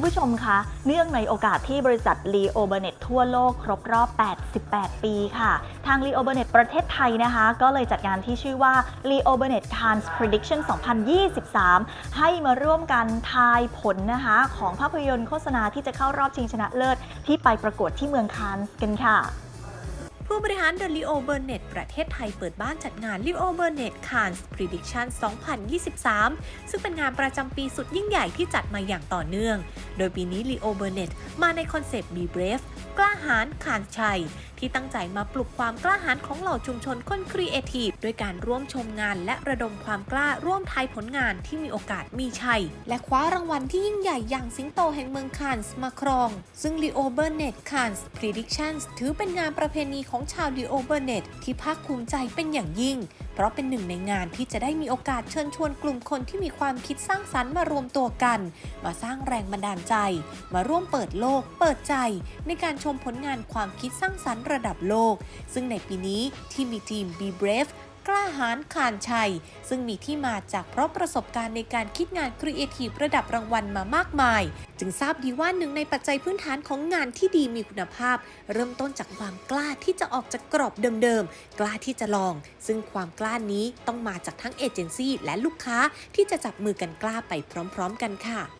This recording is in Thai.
ุณผู้ชมคะเนื่องในโอกาสที่บริษัท Leo Burnett ทั่วโลกครบรอบ 88 ปีค่ะ ทาง Leo Burnett ประเทศไทยนะคะ ก็เลยจัดงานที่ชื่อว่า Leo Burnett Cannes Prediction 2023 ให้มาร่วมกันทายผลนะคะ ของภาพยนตร์โฆษณาที่จะเข้ารอบชิงชนะเลิศที่ไปประกวดที่เมืองคานส์กันค่ะ ผู้บริหารเดลิโอเบอร์เน็ตประเทศไทยเปิดบ้านจัดงาน Leo Burnett Cannes Prediction 2023 ซึ่งเป็นงานประจำปีสุดยิ่งใหญ่ที่จัดมาอย่างต่อเนื่อง โดยปีนี้ลิโอเบอร์เน็ตมาในคอนเซปต์ Be Brave กล้าหาญขานชัย ที่ตั้งใจมาปลุกความกล้าหาญของเหล่าชุมชนคนครีเอทีฟด้วยการร่วมชมงาน และระดมความกล้าร่วมทายผลงานที่มีโอกาสมีชัย และคว้ารางวัลที่ยิ่งใหญ่อย่างสิงโตแห่งเมืองคานส์มาครอง ซึ่ง Leo Burnett Cannes Predictions ถือเป็นงานประเพณีของชาว Leo Burnett ที่ภาคภูมิใจเป็นอย่างยิ่งเพราะเป็นหนึ่งในงานที่จะได้มีโอกาสเชิญชวนกลุ่มคนที่มีความคิดสร้างสรรค์มารวมตัวกัน มาสร้างแรงบันดาลใจ มาร่วมเปิดโลก เปิดใจ ในการชมผลงานความคิดสร้างสรรค์ระดับโลก ซึ่งในปีนี้ที่มีทีม Be Brave กล้าหาญขานชัย ซึ่งมีที่มาจากเพราะประสบการณ์ในการคิดงานครีเอทีฟระดับรางวัลมามากมาย จึงทราบดีว่าหนึ่งในปัจจัยพื้นฐานของงานที่ดีมีคุณภาพ เริ่มต้นจากความกล้าที่จะออกจากกรอบเดิมๆ กล้าที่จะลอง ซึ่งความกล้านี้ต้องมาจากทั้งเอเจนซี่และลูกค้าที่จะจับมือกันกล้าไปพร้อม ๆ กันค่ะ